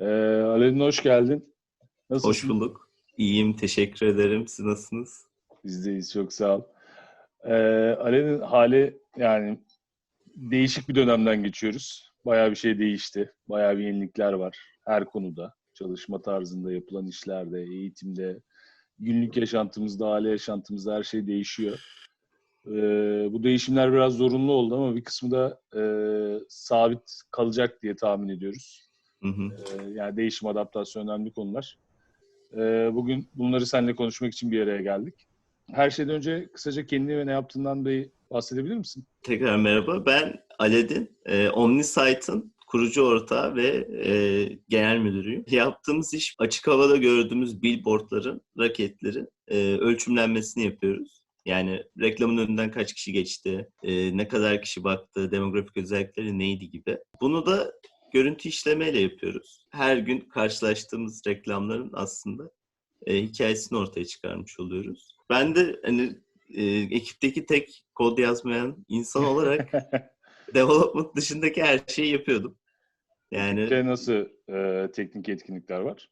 Ee, Alevin hoş geldin. Nasılsın? Hoş bulduk. İyiyim, teşekkür ederim. Siz nasılsınız? Bizdeyiz, çok sağ ol. Ee, Alevin hali yani değişik bir dönemden geçiyoruz. Bayağı bir şey değişti. Bayağı bir yenilikler var her konuda. Çalışma tarzında, yapılan işlerde, eğitimde, günlük yaşantımızda, aile yaşantımızda her şey değişiyor. Ee, bu değişimler biraz zorunlu oldu ama bir kısmı da e, sabit kalacak diye tahmin ediyoruz. Hı hı. Ee, yani değişim, adaptasyon önemli konular. Ee, bugün bunları seninle konuşmak için bir araya geldik. Her şeyden önce kısaca kendini ve ne yaptığından bir bahsedebilir misin? Tekrar merhaba. Ben Aledin. E, Omnisite'ın kurucu ortağı ve e, genel müdürüyüm. Yaptığımız iş açık havada gördüğümüz billboardların, raketlerin e, ölçümlenmesini yapıyoruz. Yani reklamın önünden kaç kişi geçti, e, ne kadar kişi baktı, demografik özellikleri neydi gibi. Bunu da görüntü işlemeyle yapıyoruz. Her gün karşılaştığımız reklamların aslında e, hikayesini ortaya çıkarmış oluyoruz. Ben de hani e, ekipteki tek kod yazmayan insan olarak development dışındaki her şeyi yapıyordum. Yani Ve nasıl e, teknik etkinlikler var?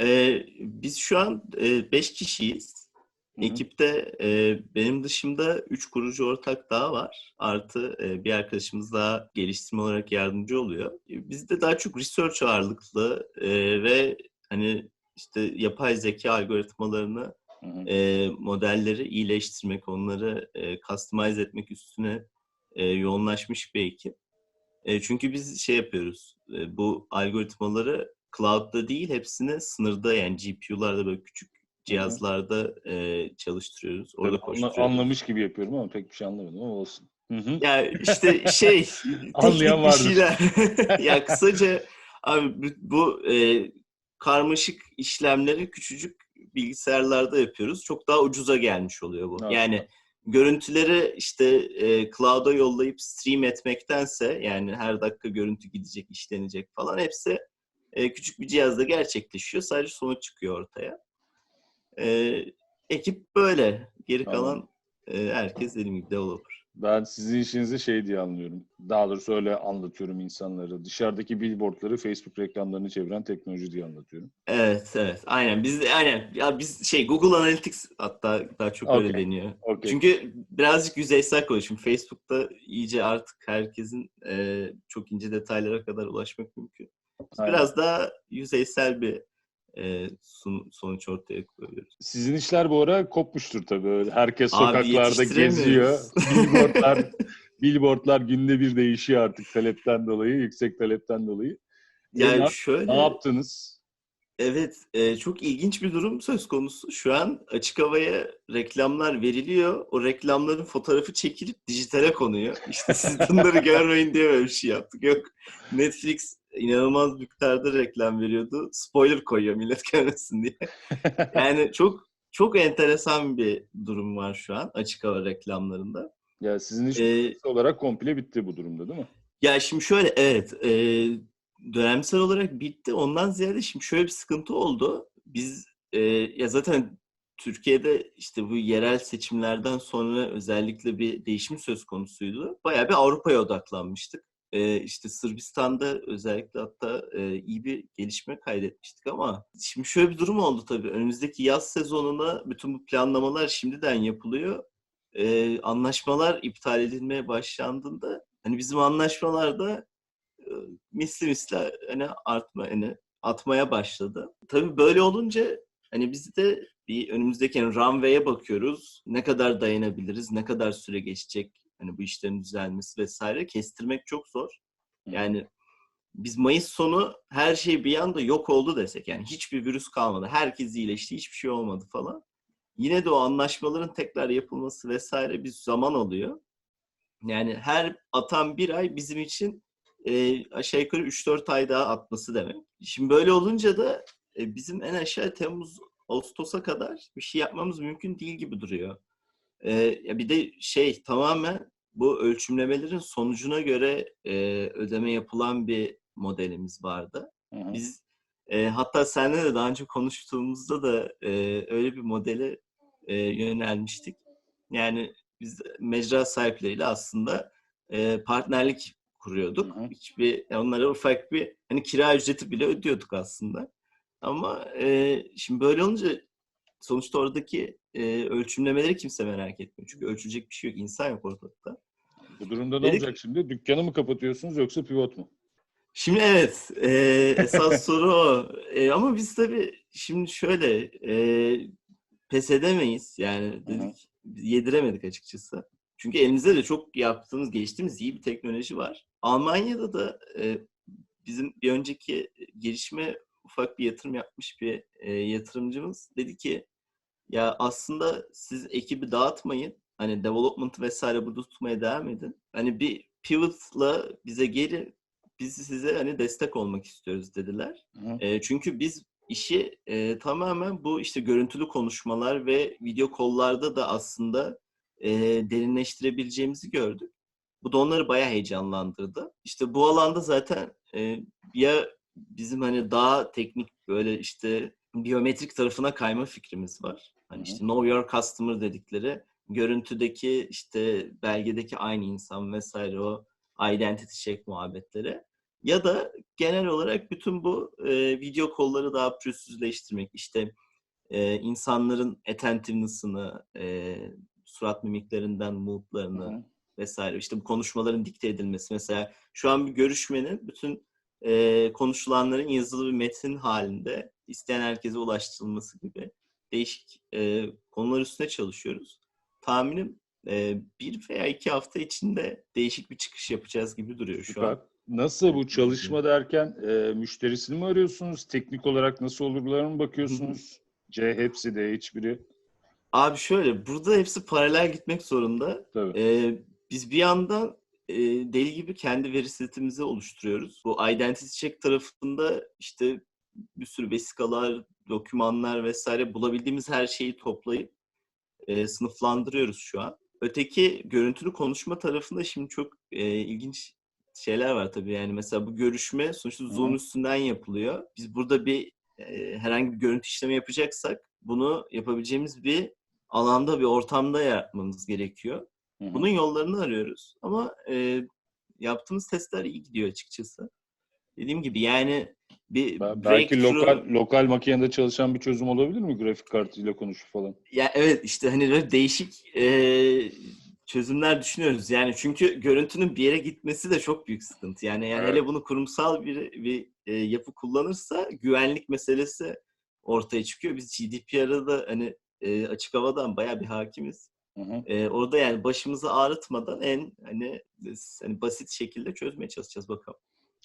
e, biz şu an 5 kişiyiz. Hı hı. Ekipte e, benim dışımda 3 kurucu ortak daha var. Artı e, bir arkadaşımız daha geliştirme olarak yardımcı oluyor. E, Bizde daha çok research ağırlıklı e, ve hani işte yapay zeka algoritmalarını Hı hı. e, modelleri iyileştirmek, onları e, customize etmek üstüne e, yoğunlaşmış bir ekip. E, çünkü biz şey yapıyoruz, e, bu algoritmaları cloud'da değil, hepsini sınırda yani GPU'larda böyle küçük cihazlarda e, çalıştırıyoruz. Orada Tabii koşturuyoruz. anlamış gibi yapıyorum ama pek bir şey anlamadım ama olsun. Hı hı. Ya işte şey, Anlayan vardır. şeyler. ya kısaca abi bu- bu e, karmaşık işlemleri küçücük bilgisayarlarda yapıyoruz. Çok daha ucuza gelmiş oluyor bu. Evet. Yani görüntüleri işte e, cloud'a yollayıp stream etmektense yani her dakika görüntü gidecek, işlenecek falan hepsi e, küçük bir cihazda gerçekleşiyor. Sadece sonuç çıkıyor ortaya. E, ekip böyle. Geri Tamam. kalan e, herkes dediğim gibi developer. Ben sizin işinizi şey diye anlıyorum. Daha doğrusu öyle anlatıyorum insanlara. Dışarıdaki billboardları, Facebook reklamlarını çeviren teknoloji diye anlatıyorum. Evet, evet. Aynen. Biz aynen. Ya biz şey Google Analytics hatta daha çok öyle Okey. deniyor. Okey. Çünkü birazcık yüzeysel konuşayım. Facebook'ta iyice artık herkesin e, çok ince detaylara kadar ulaşmak mümkün. Biz Aynen. biraz daha yüzeysel bir e, sun- sonuç ortaya koyuyoruz. Sizin işler bu ara kopmuştur tabii. Öyle Herkes Abi sokaklarda geziyor. Billboardlar, billboardlar günde bir değişiyor artık talepten dolayı, yüksek talepten dolayı. Yani ne, şöyle ne yaptınız? Evet, e, çok ilginç bir durum söz konusu. Şu an açık havaya reklamlar veriliyor. O reklamların fotoğrafı çekilip dijitale konuyor. İşte siz bunları görmeyin diye böyle bir şey yaptık. Yok, Netflix inanılmaz miktarda reklam veriyordu. Spoiler koyuyor millet görmesin diye. Yani çok çok enteresan bir durum var şu an açık hava reklamlarında. Ya sizin iş E, olarak komple bitti bu durumda değil mi? Ya şimdi şöyle evet e, dönemsel olarak bitti. Ondan ziyade şimdi şöyle bir sıkıntı oldu. Biz e, ya zaten Türkiye'de işte bu yerel seçimlerden sonra özellikle bir değişim söz konusuydu. Bayağı bir Avrupa'ya odaklanmıştık. E, işte Sırbistan'da özellikle hatta e, iyi bir gelişme kaydetmiştik ama şimdi şöyle bir durum oldu tabii. Önümüzdeki yaz sezonuna bütün bu planlamalar şimdiden yapılıyor. E, anlaşmalar iptal edilmeye başlandığında hani bizim anlaşmalarda e, misli misli hani artma hani atmaya başladı. Tabii böyle olunca hani biz de bir önümüzdeki yani runway'e bakıyoruz. Ne kadar dayanabiliriz? Ne kadar süre geçecek? Hani bu işlerin düzelmesi vesaire kestirmek çok zor. Yani biz Mayıs sonu her şey bir anda yok oldu desek yani hiçbir virüs kalmadı. Herkes iyileşti, hiçbir şey olmadı falan. Yine de o anlaşmaların tekrar yapılması vesaire bir zaman alıyor. Yani her atan bir ay bizim için e, aşağı yukarı 3-4 ay daha atması demek. Şimdi böyle olunca da e, bizim en aşağı Temmuz, Ağustos'a kadar bir şey yapmamız mümkün değil gibi duruyor. E, ya bir de şey tamamen bu ölçümlemelerin sonucuna göre e, ödeme yapılan bir modelimiz vardı. Hı hı. Biz e, hatta seninle de daha önce konuştuğumuzda da e, öyle bir modele e, yönelmiştik. Yani biz mecra sahipleriyle aslında e, partnerlik kuruyorduk. Hı hı. Hiçbir yani onlara ufak bir hani kira ücreti bile ödüyorduk aslında. Ama e, şimdi böyle olunca sonuçta oradaki e, ölçümlemeleri kimse merak etmiyor. Çünkü ölçülecek bir şey yok. insan yok ortalıkta. Bu durumda ne Dedik- olacak şimdi? Dükkanı mı kapatıyorsunuz yoksa pivot mu? Şimdi evet, e, esas soru o. E, ama biz tabii şimdi şöyle e, pes edemeyiz. Yani dedik, yediremedik açıkçası. Çünkü elimizde de çok yaptığımız, geliştiğimiz iyi bir teknoloji var. Almanya'da da e, bizim bir önceki gelişme ufak bir yatırım yapmış bir e, yatırımcımız dedi ki ya aslında siz ekibi dağıtmayın. Hani development vesaire burada tutmaya devam edin. Hani bir pivot'la bize gelin. Biz size hani destek olmak istiyoruz dediler. Hı. E, çünkü biz işi e, tamamen bu işte görüntülü konuşmalar ve video kollarda da aslında e, derinleştirebileceğimizi gördük. Bu da onları bayağı heyecanlandırdı. İşte bu alanda zaten e, ya bizim hani daha teknik böyle işte biyometrik tarafına kayma fikrimiz var. Hani işte know your customer dedikleri görüntüdeki işte belgedeki aynı insan vesaire o identity check muhabbetleri. Ya da genel olarak bütün bu e, video kolları daha pürüzsüzleştirmek. İşte e, insanların attentiveness'ını, e, surat mimiklerinden moodlarını Hı hı. vesaire. İşte bu konuşmaların dikte edilmesi. Mesela şu an bir görüşmenin bütün e, konuşulanların yazılı bir metin halinde isteyen herkese ulaştırılması gibi değişik e, konular üstüne çalışıyoruz. Tahminim e, bir veya iki hafta içinde değişik bir çıkış yapacağız gibi duruyor şu Süper. an. Nasıl bu çalışma derken e, müşterisini mi arıyorsunuz? Teknik olarak nasıl olurlar mı bakıyorsunuz? C hepsi de hiçbiri. Abi şöyle, burada hepsi paralel gitmek zorunda. Tabii. Ee, biz bir yandan e, deli gibi kendi veri setimizi oluşturuyoruz. Bu identity check tarafında işte bir sürü vesikalar, dokümanlar vesaire bulabildiğimiz her şeyi toplayıp e, sınıflandırıyoruz şu an. Öteki görüntülü konuşma tarafında şimdi çok e, ilginç şeyler var tabii. Yani mesela bu görüşme sonuçta Zoom Hı. üstünden yapılıyor. Biz burada bir e, herhangi bir görüntü işlemi yapacaksak bunu yapabileceğimiz bir alanda, bir ortamda yaratmamız gerekiyor. Hı hı. Bunun yollarını arıyoruz. Ama e, yaptığımız testler iyi gidiyor açıkçası. Dediğim gibi yani bir Be- Belki lokal lokal makinede çalışan bir çözüm olabilir mi? Grafik kartıyla konuşup falan. Ya evet işte hani böyle değişik e, çözümler düşünüyoruz. Yani çünkü görüntünün bir yere gitmesi de çok büyük sıkıntı. Yani, yani Evet. hele bunu kurumsal bir bir e, yapı kullanırsa güvenlik meselesi ortaya çıkıyor. Biz GDPR'a da hani e, açık havadan bayağı bir hakimiz. Hı hı. E, orada yani başımızı ağrıtmadan en hani, hani basit şekilde çözmeye çalışacağız bakalım.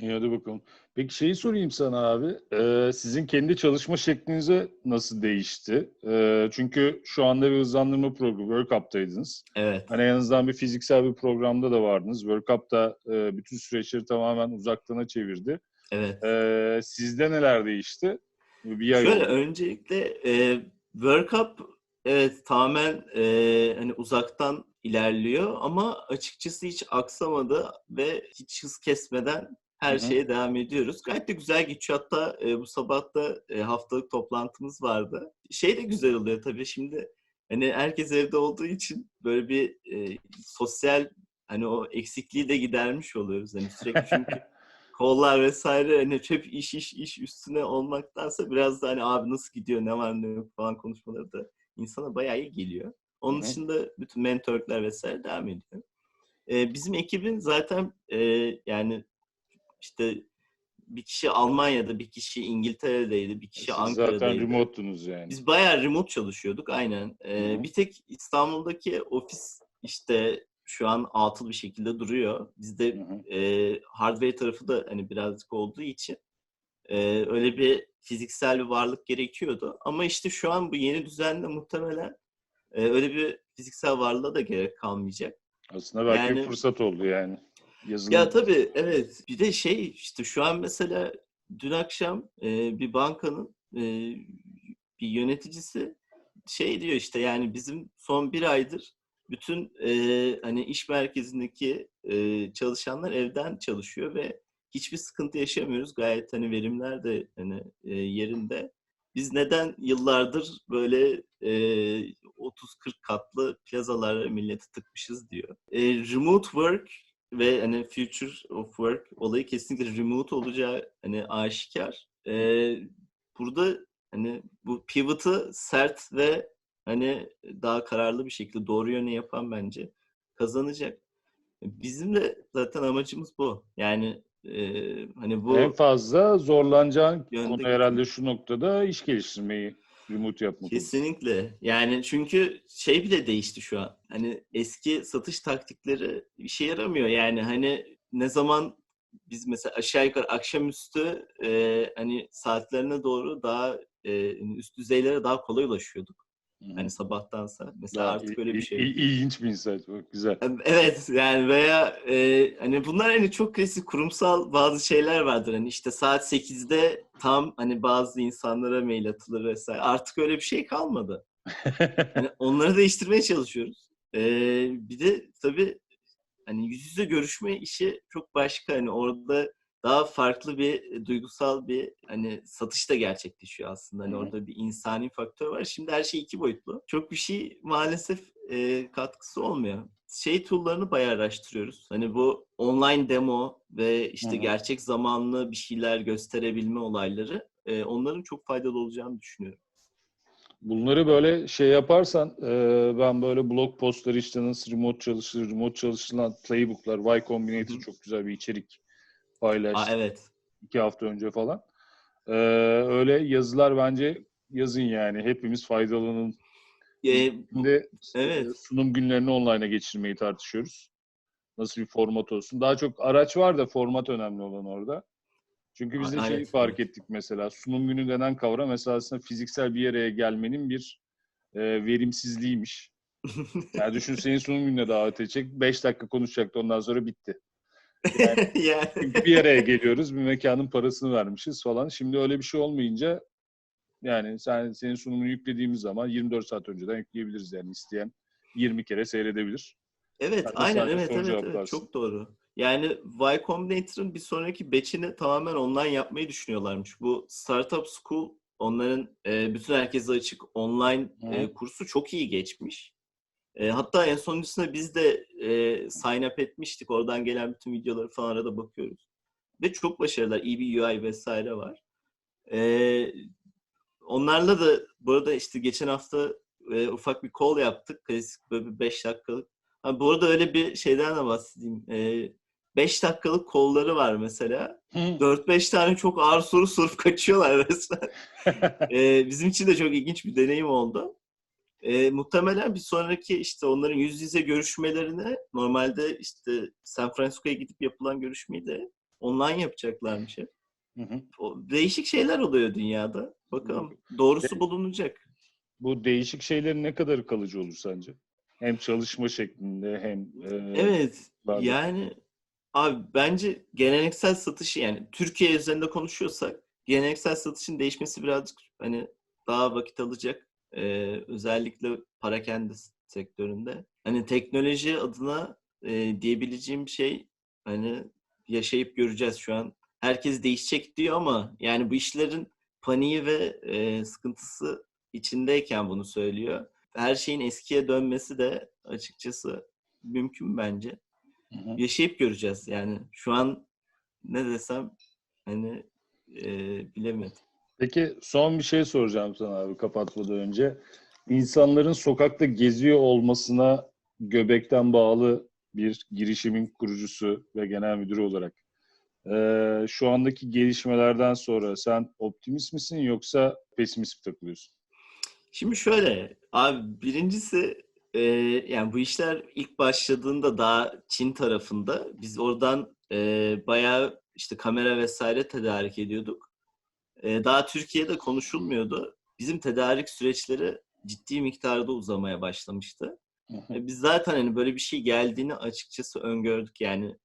İyi hadi bakalım. Peki şeyi sorayım sana abi. Ee, sizin kendi çalışma şeklinize nasıl değişti? Ee, çünkü şu anda bir hızlandırma programı World Cup'taydınız. Evet. Hani en azından bir fiziksel bir programda da vardınız. World Cup'ta e, bütün süreçleri tamamen uzaktana çevirdi. Evet. Ee, sizde neler değişti? Bir ay Şöyle oldu. öncelikle e, World Cup evet tamamen e, hani uzaktan ilerliyor ama açıkçası hiç aksamadı ve hiç hız kesmeden her Hı hı. şeye devam ediyoruz. Gayet de güzel geçiyor. Hatta e, bu sabah da e, haftalık toplantımız vardı. Şey de güzel oluyor tabii şimdi hani herkes evde olduğu için böyle bir e, sosyal hani o eksikliği de gidermiş oluyoruz. Hani sürekli çünkü kollar vesaire hani hep iş iş iş üstüne olmaktansa biraz da hani abi nasıl gidiyor ne var ne yok falan konuşmaları da insana bayağı iyi geliyor. Onun Hı hı. dışında bütün mentorluklar vesaire devam ediyor. Ee, bizim ekibin zaten e, yani işte bir kişi Almanya'da, bir kişi İngiltere'deydi, bir kişi Siz Ankara'daydı. zaten remote'tunuz yani. Biz bayağı remote çalışıyorduk aynen. Ee, bir tek İstanbul'daki ofis işte şu an atıl bir şekilde duruyor. Bizde e, hardware tarafı da hani birazcık olduğu için e, öyle bir fiziksel bir varlık gerekiyordu. Ama işte şu an bu yeni düzenle muhtemelen e, öyle bir fiziksel varlığa da gerek kalmayacak. Aslında belki bir Yani- fırsat oldu yani. Yazılım. Ya tabii evet. Bir de şey işte şu an mesela dün akşam e, bir bankanın e, bir yöneticisi şey diyor işte yani bizim son bir aydır bütün e, hani iş merkezindeki e, çalışanlar evden çalışıyor ve hiçbir sıkıntı yaşamıyoruz. Gayet hani verimler de hani e, yerinde. Biz neden yıllardır böyle e, 30-40 katlı plazalara milleti tıkmışız diyor. E, remote work ve hani future of work olayı kesinlikle remote olacağı hani aşikar. Ee, burada hani bu pivot'ı sert ve hani daha kararlı bir şekilde doğru yöne yapan bence kazanacak. Bizim de zaten amacımız bu. Yani e, hani bu En fazla zorlanacağın Yönde konu herhalde şu noktada iş geliştirmeyi remote yapmak. Kesinlikle. Yani çünkü şey bile değişti şu an. Hani eski satış taktikleri işe yaramıyor. Yani hani ne zaman biz mesela aşağı yukarı akşamüstü e, hani saatlerine doğru daha e, üst düzeylere daha kolay ulaşıyorduk. Hani sabahtansa. Mesela Daha artık il- öyle bir şey. il- ilginç bir insight. Bak, güzel. Evet yani veya e, hani bunlar hani çok klasik kurumsal bazı şeyler vardır. Hani işte saat 8'de tam hani bazı insanlara mail atılır vesaire. Artık öyle bir şey kalmadı. Hani onları değiştirmeye çalışıyoruz. Ee, bir de tabii hani yüz yüze görüşme işi çok başka. Hani orada daha farklı bir e, duygusal bir hani satış da gerçekleşiyor aslında. Hani hı. orada bir insani faktör var. Şimdi her şey iki boyutlu. Çok bir şey maalesef e, katkısı olmuyor. Şey tool'larını bayağı araştırıyoruz. Hani bu online demo ve işte hı. gerçek zamanlı bir şeyler gösterebilme olayları e, onların çok faydalı olacağını düşünüyorum. Bunları böyle şey yaparsan e, ben böyle blog postları işte nasıl remote çalışılır, remote çalışılan playbooklar, Y Combinator hı. çok güzel bir içerik paylaştı. Aa, evet. iki hafta önce falan. E, öyle yazılar bence yazın yani. Hepimiz faydalanın. Ee, Şimdi evet. sunum günlerini online'a geçirmeyi tartışıyoruz. Nasıl bir format olsun. Daha çok araç var da format önemli olan orada. Çünkü biz de şeyi evet, fark evet. ettik mesela. Sunum günü denen kavram mesela aslında fiziksel bir yere gelmenin bir e, verimsizliğiymiş. Yani düşün senin sunum gününe davet edecek. 5 dakika konuşacaktı ondan sonra bitti. Yani çünkü bir yere geliyoruz, bir mekanın parasını vermişiz falan. Şimdi öyle bir şey olmayınca yani sen senin sunumunu yüklediğimiz zaman 24 saat önceden yükleyebiliriz yani isteyen 20 kere seyredebilir. Evet, de aynen evet evet evet çok doğru. Yani Y Combinator'ın bir sonraki batch'ini tamamen online yapmayı düşünüyorlarmış. Bu Startup School onların e, bütün herkese açık online e, kursu çok iyi geçmiş. E, hatta en sonuncusunda biz de e, sign up etmiştik. Oradan gelen bütün videoları falan arada bakıyoruz. Ve çok başarılılar. İyi bir UI vesaire var. E, onlarla da bu arada işte geçen hafta e, ufak bir call yaptık. Klasik böyle bir 5 dakikalık. Ha, bu arada öyle bir şeyden de bahsedeyim. 5 dakikalık kolları var mesela. 4-5 tane çok ağır soru sorup kaçıyorlar resmen. E, bizim için de çok ilginç bir deneyim oldu. E, muhtemelen bir sonraki işte onların yüz yüze görüşmelerine normalde işte San Francisco'ya gidip yapılan görüşmeyi de online yapacaklarmış hep. Hı hı. O, değişik şeyler oluyor dünyada. Bakalım doğrusu bulunacak. Bu değişik şeylerin ne kadar kalıcı olur sence? Hem çalışma şeklinde hem e, Evet. vardı. Yani abi bence geleneksel satışı yani Türkiye üzerinde konuşuyorsak geleneksel satışın değişmesi birazcık hani daha vakit alacak. Ee, özellikle parakende sektöründe. Hani teknoloji adına e, diyebileceğim şey hani yaşayıp göreceğiz şu an. Herkes değişecek diyor ama yani bu işlerin paniği ve e, sıkıntısı içindeyken bunu söylüyor. Her şeyin eskiye dönmesi de açıkçası mümkün bence. Hı hı. Yaşayıp göreceğiz yani. Şu an ne desem hani e, bilemedim. Peki son bir şey soracağım sana abi kapatmadan önce. İnsanların sokakta geziyor olmasına göbekten bağlı bir girişimin kurucusu ve genel müdürü olarak eee, şu andaki gelişmelerden sonra sen optimist misin yoksa pesimist mi takılıyorsun? Şimdi şöyle abi birincisi e, yani bu işler ilk başladığında daha Çin tarafında biz oradan e, bayağı işte kamera vesaire tedarik ediyorduk. E, daha Türkiye'de konuşulmuyordu. Bizim tedarik süreçleri ciddi miktarda uzamaya başlamıştı. E, Biz zaten hani böyle bir şey geldiğini açıkçası öngördük yani.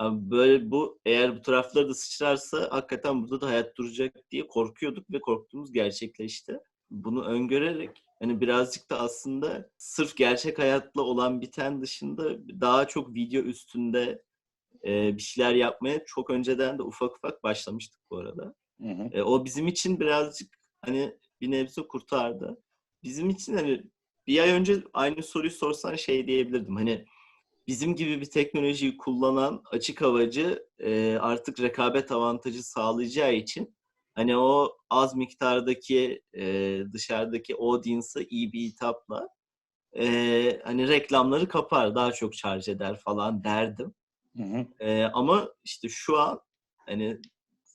Böyle bu eğer bu tarafları da sıçrarsa hakikaten burada da hayat duracak diye korkuyorduk ve korktuğumuz gerçekleşti. Bunu öngörerek hani birazcık da aslında sırf gerçek hayatla olan biten dışında daha çok video üstünde e, bir şeyler yapmaya çok önceden de ufak ufak başlamıştık bu arada. Hı hı. E, o bizim için birazcık hani bir nebze kurtardı. Bizim için hani bir ay önce aynı soruyu sorsan şey diyebilirdim. Hani bizim gibi bir teknolojiyi kullanan açık havacı e, artık rekabet avantajı sağlayacağı için hani o az miktardaki e, dışarıdaki audience'a iyi bir hitapla e, hani reklamları kapar, daha çok şarj eder falan derdim. Hı hı. E, ama işte şu an hani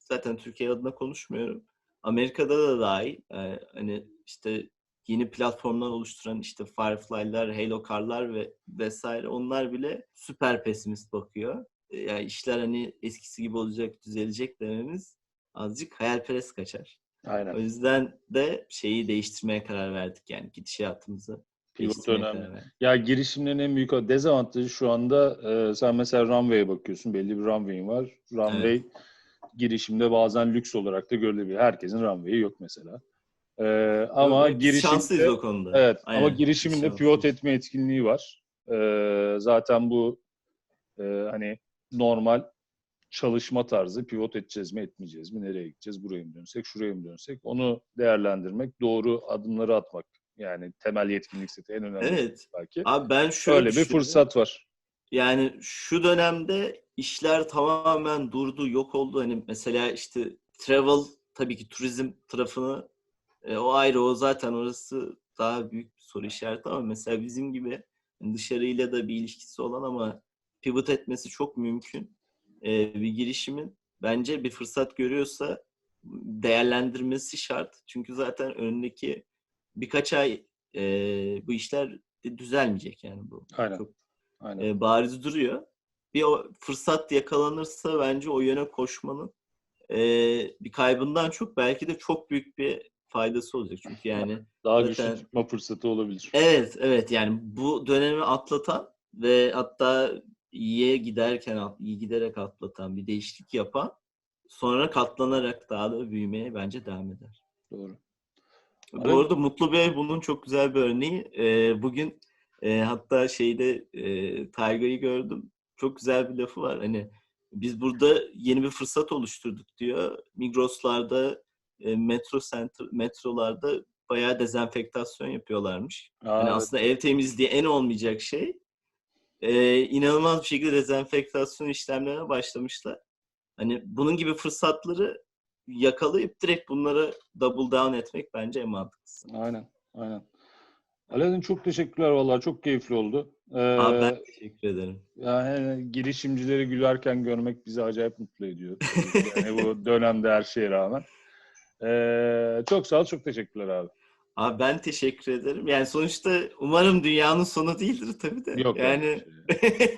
zaten Türkiye adına konuşmuyorum. Amerika'da da dahil e, hani işte yeni platformlar oluşturan işte Firefly'lar, Halo Car'lar ve vesaire onlar bile süper pesimist bakıyor. Yani işler hani eskisi gibi olacak, düzelecek dememiz azıcık hayalperest kaçar. O Aynen. yüzden de şeyi değiştirmeye karar verdik yani gidişatımızı Pivot önemli. Ya girişimlerin en büyük dezavantajı şu anda e, sen mesela runway'e bakıyorsun. Belli bir runway'in var. Runway girişimde bazen lüks olarak da görülebilir. Herkesin runway'i yok mesela. E, ama şanslıyız girişimde o konuda. evet ama Aynen, girişiminde şanslıyız. pivot etme etkinliği var. E, zaten bu e, hani normal çalışma tarzı pivot edeceğiz mi etmeyeceğiz mi nereye gideceğiz buraya mı dönsek şuraya mı dönsek onu değerlendirmek doğru adımları atmak yani temel yetkinlik seti en önemli Evet. belki. Abi ben şöyle Öyle bir fırsat var. Yani şu dönemde işler tamamen durdu, yok oldu. Hani mesela işte travel tabii ki turizm tarafını e, o ayrı o zaten orası daha büyük bir soru işareti ama mesela bizim gibi hani dışarıyla da bir ilişkisi olan ama pivot etmesi çok mümkün e, bir girişimin bence bir fırsat görüyorsa değerlendirmesi şart. Çünkü zaten önündeki birkaç ay e, bu işler düzelmeyecek yani bu. Aynen. Çok Aynen. e, bariz duruyor. Bir o fırsat yakalanırsa bence o yöne koşmanın e, bir kaybından çok belki de çok büyük bir faydası olacak. Çünkü yani Daha zaten- güçlü çıkma fırsatı olabilir. evet evet yani bu dönemi atlatan ve hatta iyiye giderken iyi giderek atlatan bir değişiklik yapan sonra katlanarak daha da büyümeye bence devam eder. Doğru. Bu arada Mutlu Bey bunun çok güzel bir örneği. Ee, bugün e, hatta şeyde e, Tayga'yı gördüm. Çok güzel bir lafı var. Hani biz burada yeni bir fırsat oluşturduk diyor. Migros'larda, e, metro center, metrolarda bayağı dezenfektasyon yapıyorlarmış. Aa, Hani evet. aslında ev temizliği en olmayacak şey. E, inanılmaz bir şekilde dezenfektasyon işlemlerine başlamışlar. Hani bunun gibi fırsatları yakalayıp direkt bunlara double down etmek bence en mantıklısı. Aynen. Aynen. Alaaddin çok teşekkürler vallahi çok keyifli oldu. Ee, Abi ben teşekkür ederim. yani girişimcileri gülerken görmek bizi acayip mutlu ediyor. yani bu dönemde her şeye rağmen. Ee, çok sağ ol, çok teşekkürler abi. Abi ben teşekkür ederim. Yani sonuçta umarım dünyanın sonu değildir tabii de. Yok yani yani.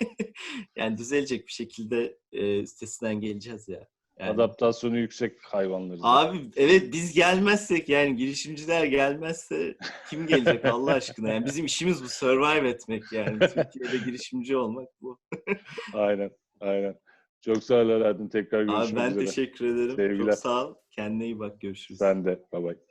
yani düzelecek bir şekilde e, üstesinden geleceğiz ya. Yani, Adaptasyonu yüksek hayvanlarız. Abi evet biz gelmezsek yani girişimciler gelmezse kim gelecek Allah aşkına? Yani bizim işimiz bu survive etmek yani. Türkiye'de girişimci olmak bu. Aynen. Aynen. Çok sağ ol Alaaddin. Tekrar görüşmek Abi ben üzere. teşekkür ederim. Sevgiler. Çok sağ ol. Kendine iyi bak. Görüşürüz. Sen de. Bye bye.